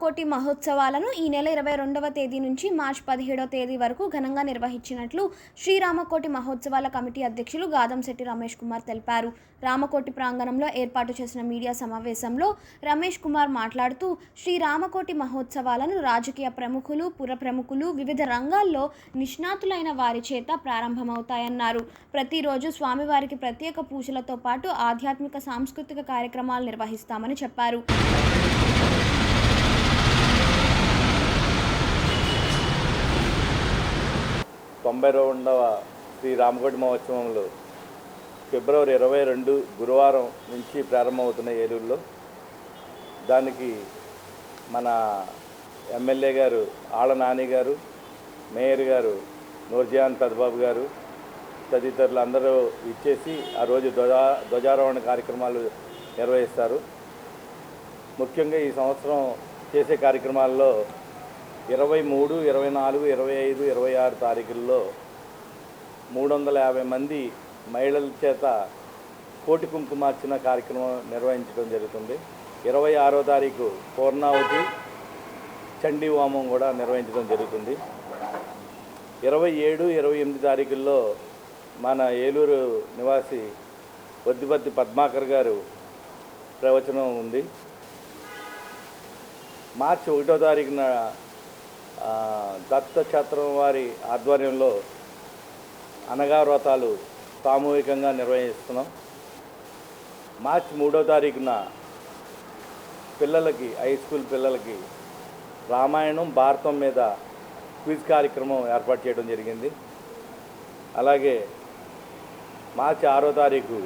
కోటి మహోత్సవాలను ఈ నెల ఇరవై రెండవ తేదీ నుంచి మార్చ్ పదిహేడవ తేదీ వరకు ఘనంగా నిర్వహించినట్లు శ్రీరామకోటి మహోత్సవాల కమిటీ అధ్యక్షులు గాదంశెట్టి రమేష్ కుమార్ తెలిపారు. రామకోటి ప్రాంగణంలో ఏర్పాటు చేసిన మీడియా సమావేశంలో రమేష్ కుమార్ మాట్లాడుతూ శ్రీరామకోటి మహోత్సవాలను రాజకీయ ప్రముఖులు పుర ప్రముఖులు వివిధ రంగాల్లో నిష్ణాతులైన వారి చేత ప్రారంభమవుతాయన్నారు. ప్రతిరోజు స్వామివారికి ప్రత్యేక పూజలతో పాటు ఆధ్యాత్మిక సాంస్కృతిక కార్యక్రమాలు నిర్వహిస్తామని చెప్పారు. తొంభై రెండవ శ్రీ రామకోటి మహోత్సవంలో ఫిబ్రవరి ఇరవై రెండు గురువారం నుంచి ప్రారంభమవుతున్న ఏలూరులో. దానికి మన ఎమ్మెల్యే గారు ఆళ్ళ నాని గారు మేయర్ గారు నూర్జహాన్ పెదబాబు గారు తదితరులు అందరూ ఇచ్చేసి ఆ రోజు ధ్వజా ధ్వజారోహణ కార్యక్రమాలు నిర్వహిస్తారు. ముఖ్యంగా ఈ సంవత్సరం చేసే కార్యక్రమాల్లో ఇరవై మూడు ఇరవై నాలుగు ఇరవై ఐదు ఇరవై ఆరు తారీఖుల్లో మూడు వందల యాభై మంది మహిళల చేత కోటి కుంకుమార్చన కార్యక్రమం నిర్వహించడం జరుగుతుంది. ఇరవై ఆరో తారీఖు పూర్ణావతి చండీ హోమం కూడా నిర్వహించడం జరుగుతుంది. ఇరవై ఏడు ఇరవై ఎనిమిది తారీఖుల్లో మన ఏలూరు నివాసి వద్దిపత్తి పద్మాకర్ గారు ప్రవచనం ఉంది. మార్చి ఒకటో తారీఖున ఆ, దత్త వారి ఆధ్వర్యంలో అనగా వ్రతాలు సామూహికంగా నిర్వహిస్తున్నాం. మార్చి మూడో తారీఖున పిల్లలకి హై స్కూల్ పిల్లలకి రామాయణం భారతం మీద క్విజ్ కార్యక్రమం ఏర్పాటు చేయడం జరిగింది. అలాగే మార్చి ఆరో తారీఖు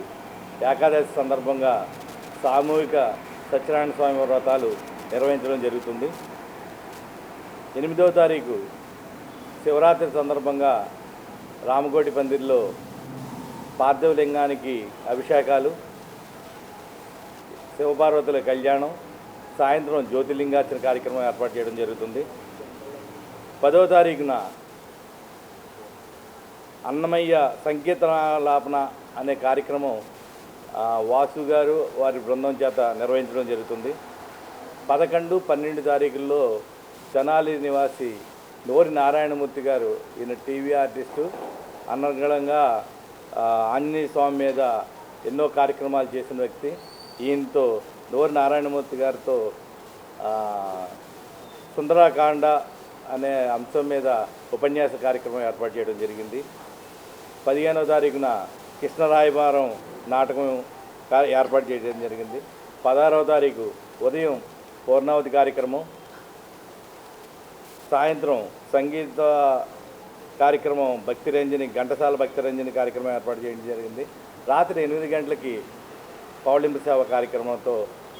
ఏకాదశి సందర్భంగా సామూహిక సత్యనారాయణ స్వామి వ్రతాలు నిర్వహించడం జరుగుతుంది. ఎనిమిదవ తారీఖు శివరాత్రి సందర్భంగా రామకోటి పందిర్లో పార్థివలింగానికి అభిషేకాలు శివపార్వతుల కళ్యాణం సాయంత్రం జ్యోతిలింగార్చన కార్యక్రమం ఏర్పాటు చేయడం జరుగుతుంది. పదవ తారీఖున అన్నమయ్య సంకీర్తనాలాపన అనే కార్యక్రమం వాసు గారు వారి బృందం చేత నిర్వహించడం జరుగుతుంది. పదకొండు పన్నెండు తారీఖుల్లో తెనాలి నివాసి నోరి నారాయణమూర్తి గారు ఈయన టీవీ ఆర్టిస్టు. అనర్గళంగా ఆ, ఆంజనేయ స్వామి మీద ఎన్నో కార్యక్రమాలు చేసిన వ్యక్తి. ఈయనతో నోరి నారాయణమూర్తి గారితో సుందరాకాండ అనే అంశం మీద ఉపన్యాస కార్యక్రమం ఏర్పాటు చేయడం జరిగింది. పదిహేనవ తారీఖున కృష్ణరాయభారం నాటకం ఏర్పాటు చేయడం జరిగింది. పదహారవ తారీఖు ఉదయం పూర్ణావతి కార్యక్రమం. సాయంత్రం సంగీత కార్యక్రమం భక్తిరంజని ఘంటసాల భక్తిరంజని కార్యక్రమం ఏర్పాటు చేయడం జరిగింది. రాత్రి ఎనిమిది గంటలకి పౌళింపు సేవ కార్యక్రమంతో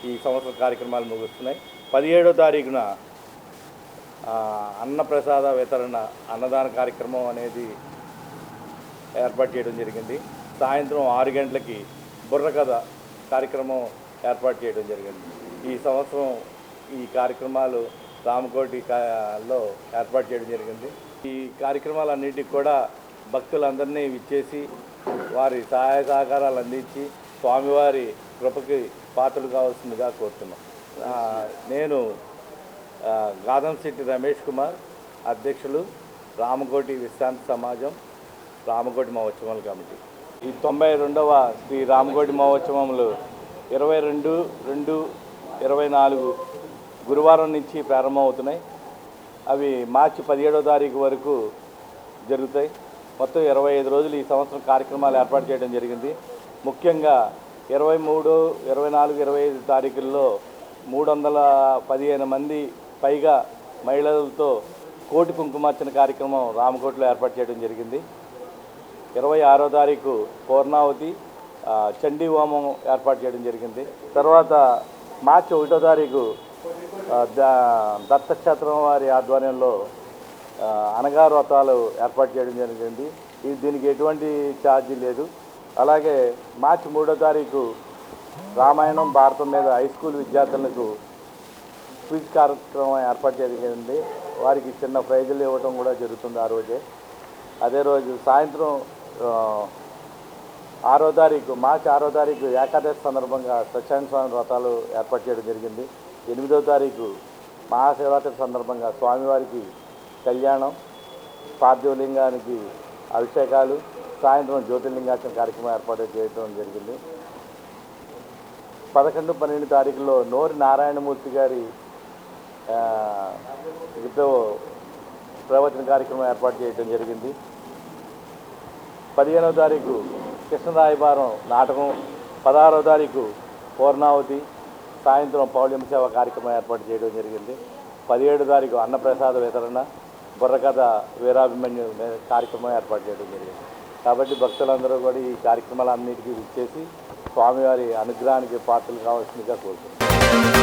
ఈ సంవత్సరం కార్యక్రమాలు ముగుస్తున్నాయి. పదిహేడో తారీఖున అన్నప్రసాద వితరణ అన్నదాన కార్యక్రమం అనేది ఏర్పాటు చేయడం జరిగింది. సాయంత్రం ఆరు గంటలకి బుర్రకథ కార్యక్రమం ఏర్పాటు చేయడం జరిగింది. ఈ సంవత్సరం ఈ కార్యక్రమాలు రామకోటి లో ఏర్పాటు చేయడం జరిగింది. ఈ కార్యక్రమాలన్నింటికి కూడా భక్తులందరినీ విచ్చేసి వారి సహాయ సహకారాలు అందించి స్వామివారి కృపకి పాత్రలు కావాల్సిందిగా కోరుతున్నాం. నేను గాదంశెట్టి రమేష్ కుమార్ అధ్యక్షులు రామకోటి విశ్రాంతి సమాజం రామకోటి మహోత్సవాల కమిటీ. ఈ తొంభై రెండవ శ్రీ రామకోటి మహోత్సవములు ఇరవై రెండు రెండు ఇరవై నాలుగు గురువారం నుంచి ప్రారంభమవుతున్నాయి. అవి మార్చి పదిహేడో తారీఖు వరకు జరుగుతాయి. మొత్తం ఇరవై ఐదు రోజులు ఈ సంవత్సరం కార్యక్రమాలు ఏర్పాటు చేయడం జరిగింది. ముఖ్యంగా ఇరవై మూడు ఇరవై నాలుగు ఇరవై ఐదు తారీఖుల్లో మూడు వందల పదిహేను మంది పైగా మహిళలతో కోటి కుంకుమార్చన కార్యక్రమం రామకోటలో ఏర్పాటు చేయడం జరిగింది. ఇరవై ఆరో తారీఖు పూర్ణావతి చండీ హోమం ఏర్పాటు చేయడం జరిగింది. తర్వాత మార్చి ఒకటో తారీఖు దత్తక్షేత్రం వారి ఆధ్వర్యంలో ఆ, వ్రతాలు ఏర్పాటు చేయడం జరిగింది. ఇది దీనికి ఎటువంటి ఛార్జీ లేదు. అలాగే మార్చి మూడో తారీఖు రామాయణం భారతం మీద హై స్కూల్ విద్యార్థులకు క్విజ్ కార్యక్రమం ఏర్పాటు జరిగింది. వారికి చిన్న ప్రైజులు ఇవ్వటం కూడా జరుగుతుంది ఆ రోజే. అదే రోజు సాయంత్రం ఆరో తారీఖు మార్చి ఆరో తారీఖు ఏకాదశి సందర్భంగా సత్యనారాయణ స్వామి వ్రతాలు ఏర్పాటు చేయడం జరిగింది. ఎనిమిదో తారీఖు మహాశివరాత్రి సందర్భంగా స్వామివారికి కళ్యాణం పార్థివలింగానికి అభిషేకాలు సాయంత్రం జ్యోతిర్లింగార్చన కార్యక్రమం ఏర్పాటు చేయడం జరిగింది. పదకొండు పన్నెండు తారీఖులో నోరి నారాయణమూర్తి గారి ప్రవచన కార్యక్రమం ఏర్పాటు చేయడం జరిగింది. పదిహేనవ తారీఖు కృష్ణరాయభారం నాటకం పదహారవ తారీఖు పూర్ణావతి సాయంత్రం పౌళ్యం సేవ కార్యక్రమం ఏర్పాటు చేయడం జరిగింది. పదిహేడు తారీఖు అన్నప్రసాద వితరణ బుర్రకథ వీరాభిమన్యు కార్యక్రమం ఏర్పాటు చేయడం జరిగింది. కాబట్టి భక్తులందరూ కూడా ఈ కార్యక్రమాలన్నిటికీ ఇచ్చేసి స్వామివారి అనుగ్రహానికి పాత్రలు కావాల్సిందిగా కోరుతున్నాను